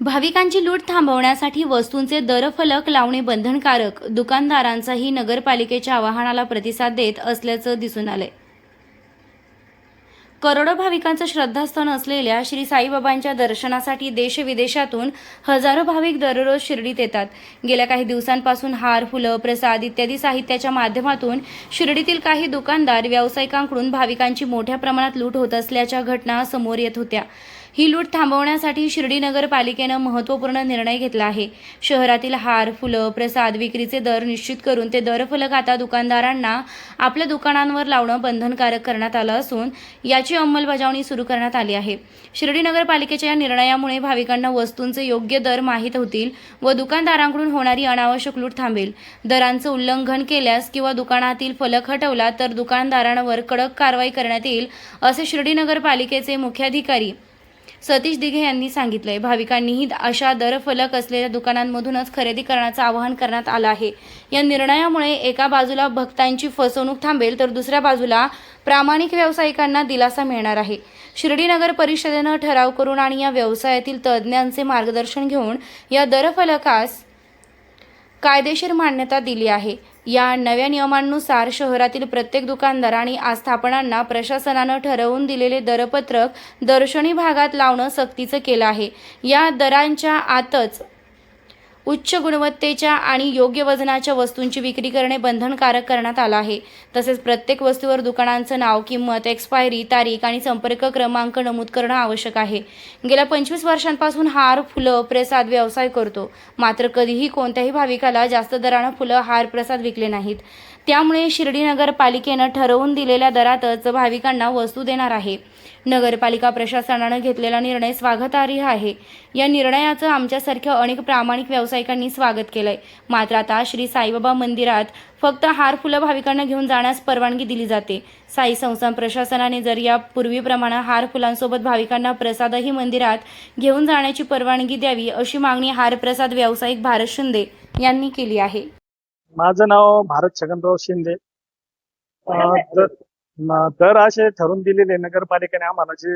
भाविकांची लूट थांबवण्यासाठी वस्तूंचे दरफलक लावणे बंधनकारक दुकानदारांचाही नगरपालिकेच्या आवाहनाला प्रतिसाद देत असल्याचं दिसून आलंय. करोडो भाविकांचं श्रद्धास्थान असलेल्या श्री साईबाबांच्या दर्शनासाठी देशविदेशातून हजारो भाविक दररोज शिर्डीत येतात. गेल्या काही दिवसांपासून हार फुलं प्रसाद इत्यादी साहित्याच्या माध्यमातून शिर्डीतील काही दुकानदार व्यावसायिकांकडून भाविकांची मोठ्या प्रमाणात लूट होत असल्याच्या घटना समोर येत होत्या. ही लूट थांबवण्यासाठी शिर्डी नगरपालिकेनं महत्त्वपूर्ण निर्णय घेतला आहे. शहरातील हार फुलं प्रसाद विक्रीचे दर निश्चित करून ते दरफलक आता दुकानदारांना आपल्या दुकानांवर लावणं बंधनकारक करण्यात आलं असून याची अंमलबजावणी सुरू करण्यात आली आहे. शिर्डी नगरपालिकेच्या या निर्णयामुळे भाविकांना वस्तूंचे योग्य दर माहीत होतील व दुकानदारांकडून होणारी अनावश्यक लूट थांबेल. दरांचं उल्लंघन केल्यास किंवा दुकानातील फलक हटवला तर दुकानदारांवर कडक कारवाई करण्यात येईल असे शिर्डी नगरपालिकेचे मुख्याधिकारी सतीश दिघे यांनी सांगितलंय भाविकांनीही अशा दरफलक असलेल्या दुकानांमधूनच खरेदी करण्याचं आवाहन करण्यात आलं आहे. या निर्णयामुळे एका बाजूला भक्तांची फसवणूक थांबेल तर दुसऱ्या बाजूला प्रामाणिक व्यावसायिकांना दिलासा मिळणार आहे. शिर्डी नगर परिषदेनं ठराव करून आणि या व्यवसायातील तज्ज्ञांचे मार्गदर्शन घेऊन या दरफलकास कायदेशीर मान्यता दिली आहे. या नव्या नियमांनुसार शहरातील प्रत्येक दुकानदार आणि आस्थापनांना प्रशासनानं ठरवून दिलेले दरपत्रक दर्शनी भागात लावणं सक्तीचं केलं आहे. या दरांच्या आतच उच्च गुणवत्तेच्या आणि योग्य वजनाच्या वस्तूंची विक्री करणे बंधनकारक करण्यात आलं आहे. तसेच प्रत्येक वस्तूवर दुकानांचं नाव किंमत एक्सपायरी तारीख आणि संपर्क क्रमांक नमूद करणं आवश्यक आहे. गेल्या पंचवीस वर्षांपासून हार फुलं प्रसाद व्यवसाय करतो. मात्र कधीही कोणत्याही भाविकाला जास्त दरानं फुलं हार प्रसाद विकले नाहीत. त्यामुळे शिर्डी नगरपालिकेनं ठरवून दिलेल्या दरातच भाविकांना वस्तू देणार आहे. नगरपालिका प्रशासनानं घेतलेला निर्णय स्वागतार्ह आहे. या निर्णयाचं आमच्यासारख्या अनेक प्रामाणिक व्यावसायिकांनी स्वागत केलंय. मात्र आता श्री साईबाबा मंदिरात फक्त हार फुलं भाविकांना घेऊन जाण्यास परवानगी दिली जाते. साई संस्थान प्रशासनाने जर या पूर्वीप्रमाणे हार फुलांसोबत भाविकांना प्रसादही मंदिरात घेऊन जाण्याची परवानगी द्यावी अशी मागणी हार प्रसाद व्यावसायिक भारत शिंदे यांनी केली आहे. माझं नाव भारत छगनराव शिंदे. अं, दर असे ठरवून दिलेले नगरपालिकेने आम्हाला जे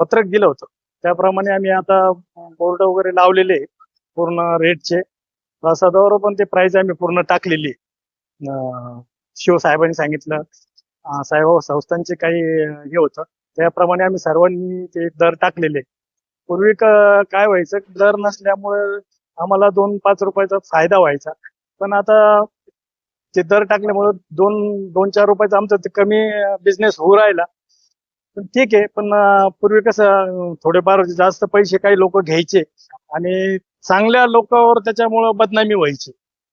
पत्रक दिलं होतं त्याप्रमाणे आम्ही आता बोर्ड वगैरे लावलेले पूर्ण रेटचे. प्रसादावर पण ते प्राइस आम्ही पूर्ण टाकलेली शिवसाहेबांनी सांगितलं साईबाबा संस्थांचे काही हे होतं त्याप्रमाणे आम्ही सर्वांनी ते दर टाकलेले. पूर्वी काय व्हायचं दर नसल्यामुळे आम्हाला दोन पाच रुपयाचा फायदा व्हायचा. पण आता ते दर टाकल्यामुळे दोन दोन चार रुपयाचा आमचा कमी बिझनेस होऊ राहिला. पण ठीक आहे पण पूर्वी कसं थोडेफार जास्त पैसे काही लोक घ्यायचे आणि चांगल्या लोकांवर त्याच्यामुळं बदनामी व्हायची.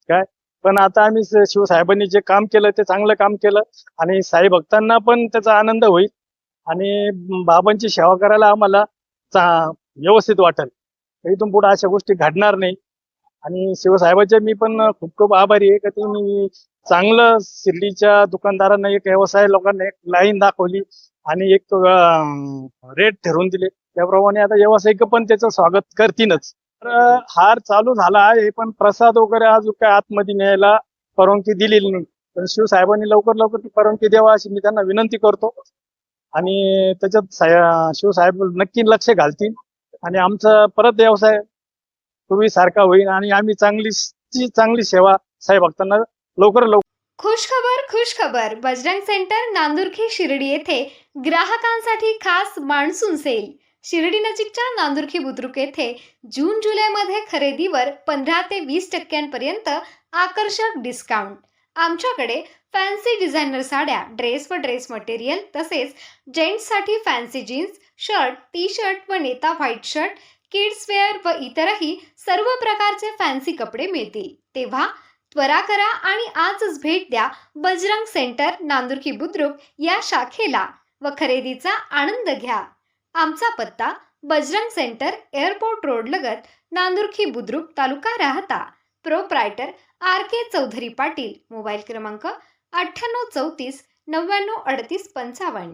काय? पण आता आम्ही शिवसाहेबांनी जे काम केलं ते चांगलं काम केलं आणि साई भक्तांना पण त्याचा आनंद होईल आणि बाबांची सेवा करायला आम्हाला व्यवस्थित वाटेल. इथून पुढे अशा गोष्टी घडणार नाही. आणि शिवसाहेबाचे मी पण खूप खूप आभारी आहे का तुम्ही चांगलं शिर्डीच्या दुकानदारांना एक व्यवसाय लोकांना एक लाईन दाखवली आणि एक रेट ठरवून दिले. त्याप्रमाणे आता व्यावसायिक पण त्याचं स्वागत करतीलच. तर हार चालू झाला आहे पण प्रसाद वगैरे अजून काय आतमध्ये न्यायला परवानगी दिलेली नाही. पण शिवसाहेबांनी लवकर लवकर ती परवानगी द्यावा अशी मी त्यांना विनंती करतो. आणि त्याच्यात शिवसाहेब नक्की लक्ष घालतील. आणि आमचा परत व्यवसाय पूर्वीसारखा होईल आणि आम्ही चांगली चांगली सेवा साई भक्तांना लवकर लवकर खुश खबर खुश खबर. बजरंग सेंटर नांदुरखी शिर्डी येथे ग्राहकांसाठी खास मान्सून सेल. शिर्डी नजीकच्या नांदुरखी बुद्रुक येथे जून जुलैमध्ये खरेदीवर पंधरा ते वीस टक्क्यांपर्यंत आकर्षक डिस्काउंट आमच्याकडे फॅन्सी डिझायनर साड्या ड्रेस व ड्रेस मटेरियल तसेच जेंट्ससाठी fancy jeans shirt T shirt व नेता व्हाईट शर्ट किड्स वेअर व इतरही सर्व प्रकारचे फॅन्सी कपडे मिळतील. तेव्हा त्वरा करा आणि आजच भेट द्या बजरंग सेंटर नांदुरकी बुद्रुक या शाखेला व खरेदीचा आनंद घ्या. आमचा पत्ता बजरंग सेंटर एअरपोर्ट रोड लगत Nandurki Budruk taluka Rahata. Proprietor R K Chaudhari Patil mobile क्रमांक अठ्ठ्याण्णव चौतीस नव्याण्णव अडतीस पंचावन्न.